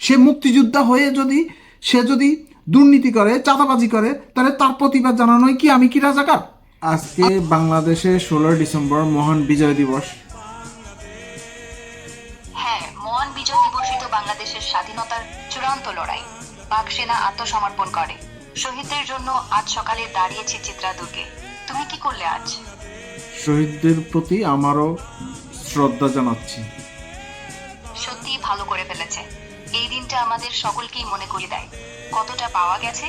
সে মুক্তিযোদ্ধা হয়ে যদি সে যদি দুর্নীতি করে চাঁদাবাজি করে তাহলে তার প্রতিবাদ জানানোই কি আমি কি রাজাকার? আজকে বাংলাদেশে ষোলোই ডিসেম্বর মহান বিজয় দিবস। হ্যাঁ মহান বিজয় দিবসই তো বাংলাদেশের স্বাধীনতার চূড়ান্ত লড়াই। পাক সেনা আত্মসমর্পণ করে। শহীদদের জন্য আজ সকালে দাঁড়িয়েছি চিত্রা দুর্গে তুমি কি করলে আজ? শহীদদের প্রতি আমারও শ্রদ্ধা জানাচ্ছি। সত্যি ভালো করে ফেলেছে। এই আমাদের সকলকেই মনে করিয়ে দেয়। কতটা পাওয়া গেছে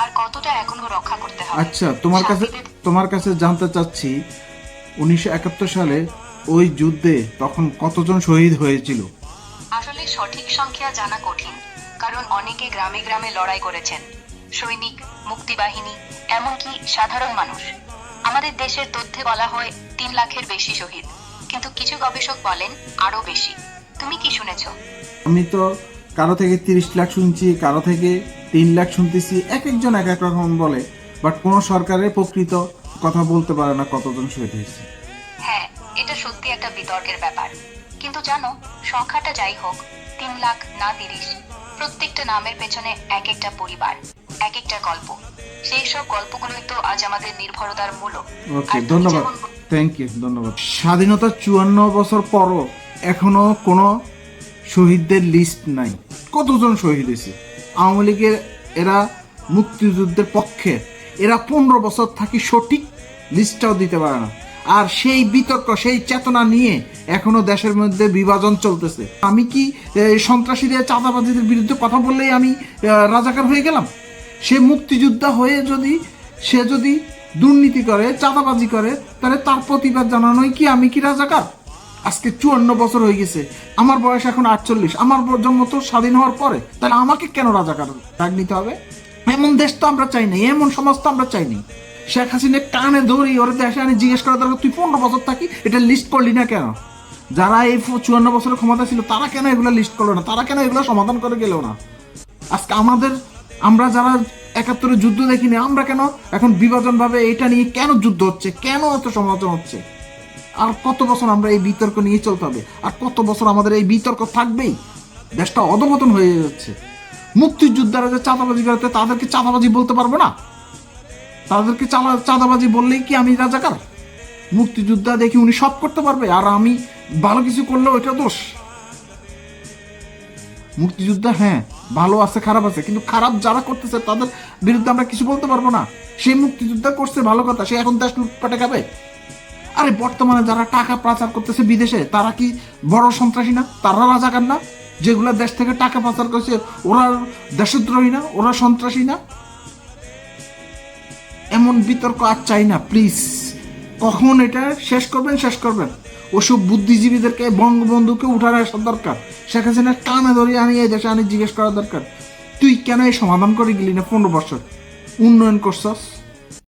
আর কতটা এখনও রক্ষা করতে হবে। আচ্ছা তোমার কাছে তোমার কাছে জানতে চাচ্ছি উনিশশো একাত্তর সালে ওই যুদ্ধে তখন কতজন শহীদ হয়েছিল? আসলে সঠিক সংখ্যা জানা কঠিন কারণ অনেকে গ্রামে গ্রামে লড়াই করেছেন। সৈনিক মুক্তিবাহিনী এমনকি সাধারণ মানুষ। আমাদের দেশের তথ্যে বলা হয় তিন লাখের বেশি শহীদ। কিন্তু কিছু গবেষক বলেন আরও বেশি। তুমি কি শুনেছ? আমি তো কারও থেকে তিরিশ লাখ শুনছি কারও থেকে তিন লাখ শুনতেছি এক একজন এক এক রকম বলে। বাট কোনো সরকারের প্রকৃত কথা বলতে পারে না কতজন শহীদ হয়েছে হ্যাঁ এটা সত্যি একটা বিতর্কের ব্যাপার। কিন্তু জানো সংখ্যাটা যাই হোক তিন লাখ না তিরিশ প্রত্যেকটা নামের পেছনে এক একটা পরিবার এক একটা গল্প। সেই সব গল্পগুলোই তো আজ আমাদের নির্ভরতার মূল। ওকে ধন্যবাদ। থ্যাংক ইউ ধন্যবাদ। স্বাধীনতা চুয়ান্ন বছর পরও এখনও কোনো শহীদদের লিস্ট নাই। কতজন শহীদ হয়েছে? আওয়ামী লীগের এরা মুক্তিযুদ্ধের পক্ষে, এরা পনেরো বছর থাকি সঠিক লিস্টটাও দিতে পারে না। আর সেই বিতর্ক, সেই চেতনা নিয়ে এখনও দেশের মধ্যে বিভাজন চলতেছে। আমি কি সন্ত্রাসীদের, চাঁদাবাজিদের বিরুদ্ধে কথা বললেই আমি রাজাকার হয়ে গেলাম? সে মুক্তিযোদ্ধা হয়ে যদি, সে যদি দুর্নীতি করে, চাঁদাবাজি করে, তাহলে তার প্রতিবাদ জানানোই কি আমি কি রাজাকার? আজকে চুয়ান্ন বছর হয়ে গেছে। আমার বয়স এখন আটচল্লিশ। আমার জন্ম তো স্বাধীন হওয়ার পরে। তাহলে আমাকে কেন রাজাকার ডাক নিতে হবে? এমন দেশ তো আমরা চাই নাই, এমন সমাজ তো আমরা চাইনি শেখ হাসিনা কানে ধরি ওরা দেশে আনি জিজ্ঞেস করা দরকার তুই পনেরো বছর থাকি, এটা লিস্ট করলি না কেন? যারা এই চুয়ান্ন বছরের ক্ষমতা ছিল, তারা কেন এগুলো লিস্ট করল না? তারা কেন এগুলো সমাধান করে গেল না? আজকে আমাদের, আমরা যারা একাত্তরে যুদ্ধ দেখিনি, আমরা কেন এখন বিভাজন ভাবে এটা নিয়ে কেন যুদ্ধ হচ্ছে? কেন এত সমালোচনা হচ্ছে? আর কত বছর আমরা এই বিতর্ক নিয়ে চলতে হবে? আর কত বছর আমাদের এই বিতর্ক থাকবেই? দেশটা অধপতন হয়ে যাচ্ছে। মুক্তিযোদ্ধারা যে চাঁদাবাজি করতে তাদেরকে চাঁদাবাজি বলতে পারব না? তাদেরকে চালা- চাঁদাবাজি বললেই কি আমি রাজাকার? মুক্তিযোদ্ধা দেখি উনি সব করতে পারবে, আর আমি ভালো কিছু করলে ওইটা দোষ। মুক্তিযোদ্ধা হ্যাঁ ভালো আছে, খারাপ আছে, কিন্তু খারাপ যারা করতেছে, তাদের বিরুদ্ধে আমরা কিছু বলতে পারব না। সেই মুক্তিযোদ্ধা করছে, ভালো কথা, সে এখন দেশ লুটপাটে খাবে। আরে বর্তমানে যারা টাকা পাচার করতেছে বিদেশে, তারা কি বড় সন্ত্রাসী না? তারা রাজাকার না? যেগুলো দেশ থেকে টাকা পাচার করছে, ওরা দেশদ্রোহী না? ওরা সন্ত্রাসী না? এমন বিতর্ক আর চাই না প্লিজ কখন এটা শেষ করবেন? শেষ করবেন। ওসব বুদ্ধিজীবীদেরকে, বঙ্গবন্ধুকে উঠানো আসা দরকার। শেখ হাসিনার কানে ধরিয়ে আনি এই দেশে আনি জিজ্ঞেস করা দরকার। তুই কেন এই সমাধান করে গেলি না পনেরো বছর? উন্নয়ন করছস?